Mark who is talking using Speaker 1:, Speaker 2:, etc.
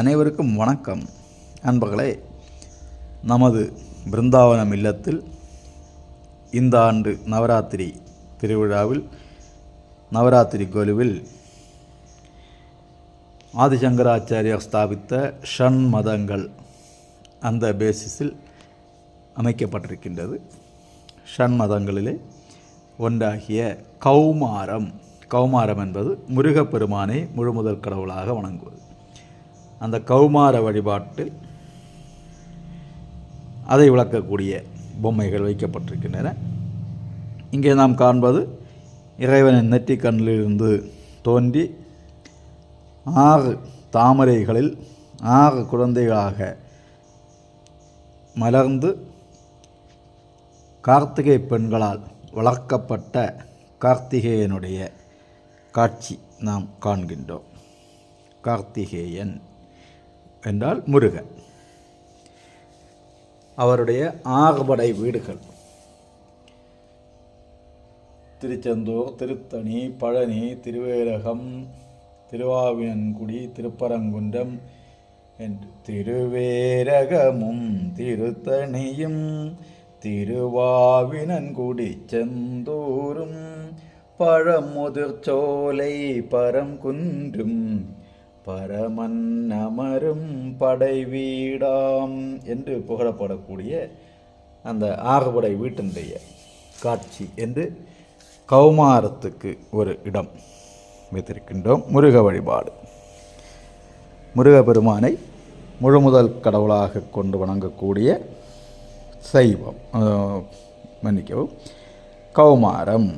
Speaker 1: அனைவருக்கும் வணக்கம். அன்பர்களே நமது பிருந்தாவனம் இல்லத்தில் இந்த ஆண்டு நவராத்திரி திருவிழாவில் நவராத்திரி கொலுவில் ஆதிசங்கராச்சாரியார் ஸ்தாபித்த ஷண் மதங்கள் அந்த பேசிஸில் அமைக்கப்பட்டிருக்கின்றது. ஷண் மதங்களிலே ஒன்றாகிய கௌமாரம் கௌமாரம் என்பது முருகப்பெருமானை முழுமுதல் கடவுளாக வணங்குவது. அந்த கௌமார வழிபாட்டில் அதை விளக்கக்கூடிய பொம்மைகள் வைக்கப்பட்டிருக்கின்றன. இங்கே நாம் காண்பது இறைவனின் நெற்றிக் கண்ணிலிருந்து தோன்றி ஆறு தாமரைகளில் ஆறு குழந்தைகளாக மலர்ந்து கார்த்திகை பெண்களால் வளர்க்கப்பட்ட கார்த்திகேயனுடைய காட்சி நாம் காண்கின்றோம். கார்த்திகேயன். என்றால் முருகன். அவருடைய ஆறுபடை வீடுகள். திருச்செந்தூர் திருத்தணி பழனி திருவேரகம் திருவாவினன்குடி திருப்பரங்குன்றம் என்று திருவேரகமும் திருத்தணியும் திருவாவினன்குடி செந்தூரும் பழமுதிர்ச்சோலை பரங்குன்றும் பரமன் அமரும் படை வீடாம் என்று புகழப்படக்கூடிய அந்த ஆறுபடை வீட்டினுடைய காட்சி என்று கௌமாரத்துக்கு ஒரு இடம் வைத்திருக்கின்றோம். முருக வழிபாடு. முருகப்பெருமானை முழுமுதல் கடவுளாக கொண்டு வணங்கக்கூடிய சைவம் மன்னிக்கவும் கௌமாரம்.